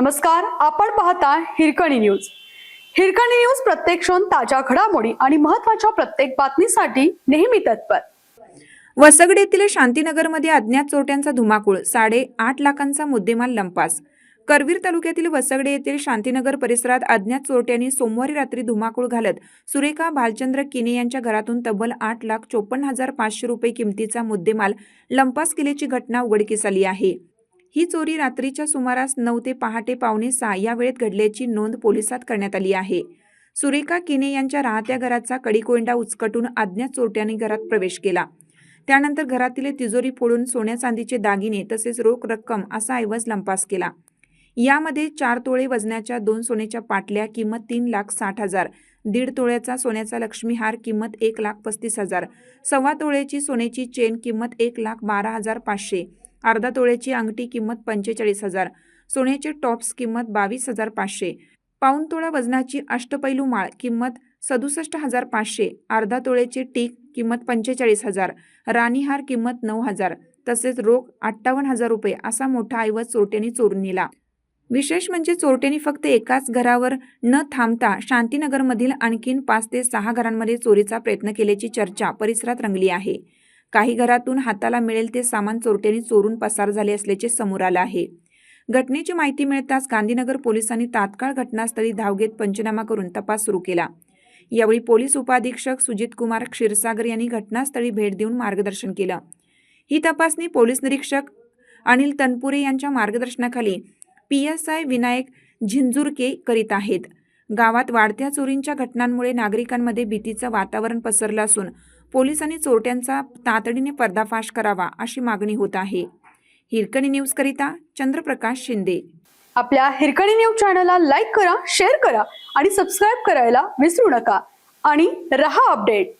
नमस्कार आपण पाहता हिरकणी न्यूज. हिरकणी न्यूज प्रत्येक क्षण ताज्या घडामोडी आणि महत्त्वाच्या प्रत्येक बातमीसाठी नेहमी तत्पर. वसगड येथील शांतीनगरमध्ये अज्ञात चोरट्यांचा धुमाकूळ साडे आठ लाखांचा मुद्देमाल लंपास. करवीर तालुक्यातील वसगडे येथील शांतीनगर परिसरात अज्ञात चोरट्यांनी सोमवारी रात्री धुमाकूळ घालत सुरेखा भालचंद्र किने यांच्या घरातून तब्बल आठ लाख चोपन्न हजार पाचशे रुपये किमतीचा मुद्देमाल लंपास केल्याची घटना उघडकीस आली आहे. ही चोरी रात्रीच्या सुमारास नऊ ते पहाटे पावणे सहा या वेळेत घडल्याची नोंद पोलिसात करण्यात आली आहे. सुरेखा किने यांच्या राहत्या घराचा कडीकोंडा उचकटून अज्ञात चोरट्याने घरात प्रवेश केला. त्यानंतर घरातील तिजोरी फोडून सोन्या चांदीचे दागिने तसेच रोख रक्कम असा ऐवज लंपास केला. यामध्ये चार तोळे वजनाच्या दोन सोन्याच्या पाटल्या किंमत तीन लाख साठ हजार दीड तोळ्याचा सोन्याचा लक्ष्मीहार किंमत एक लाख पस्तीस हजार सव्वा तोळ्याची सोन्याची चेन किंमत एक लाख बारा हजार पाचशे अर्धा तोळ्याची अंगठी किंमत पंचेचाळीस हजार. सोन्याचे टॉप्स किंमत बावीस हजार पाचशे. पाऊन तोळा वजनाची अष्टपैलू माळ किंमत सदुसष्ट हजार पाचशे. अर्धा तोळ्याचे टीक किंमत पंचेचाळीस हजार. राणीहार किंमत नऊ हजार. तसेच रोख अठ्ठावन्न हजार रुपये असा मोठा ऐवज चोरट्यांनी चोरून नेला. विशेष म्हणजे चोरट्यांनी फक्त एकाच घरावर न थांबता शांतीनगरमधील आणखीन पाच ते सहा घरांमध्ये चोरीचा प्रयत्न केल्याची चर्चा परिसरात रंगली आहे. काही घरातून हाताला मिळेल ते सामान चोरट्यांनी चोरून पसार झाले असल्याचे समोर आलं आहे. घटनेची माहिती मिळताच गांधीनगर पोलिसांनी तात्काळ घटनास्थळी धाव घेत पंचनामा करून तपास सुरू केला. यावेळी पोलीस उपाधीक्षक सुजित कुमार क्षीरसागर यांनी घटनास्थळी भेट देऊन मार्गदर्शन केलं. ही तपासणी पोलीस निरीक्षक अनिल तनपुरे यांच्या मार्गदर्शनाखाली P S I Vinayak Jhinjurke करीत आहेत. गावात वाढत्या चोरींच्या घटनांमुळे नागरिकांमध्ये भीतीचं वातावरण पसरलं असून पोलिसांनी चोरट्यांचा तातडीने पर्दाफाश करावा अशी मागणी होत आहे. हिरकणी न्यूजकरिता चंद्रप्रकाश शिंदे. आपल्या हिरकणी न्यूज चॅनलला लाईक करा शेअर करा आणि सबस्क्राईब करायला विसरू नका. आणि रहा अपडेट.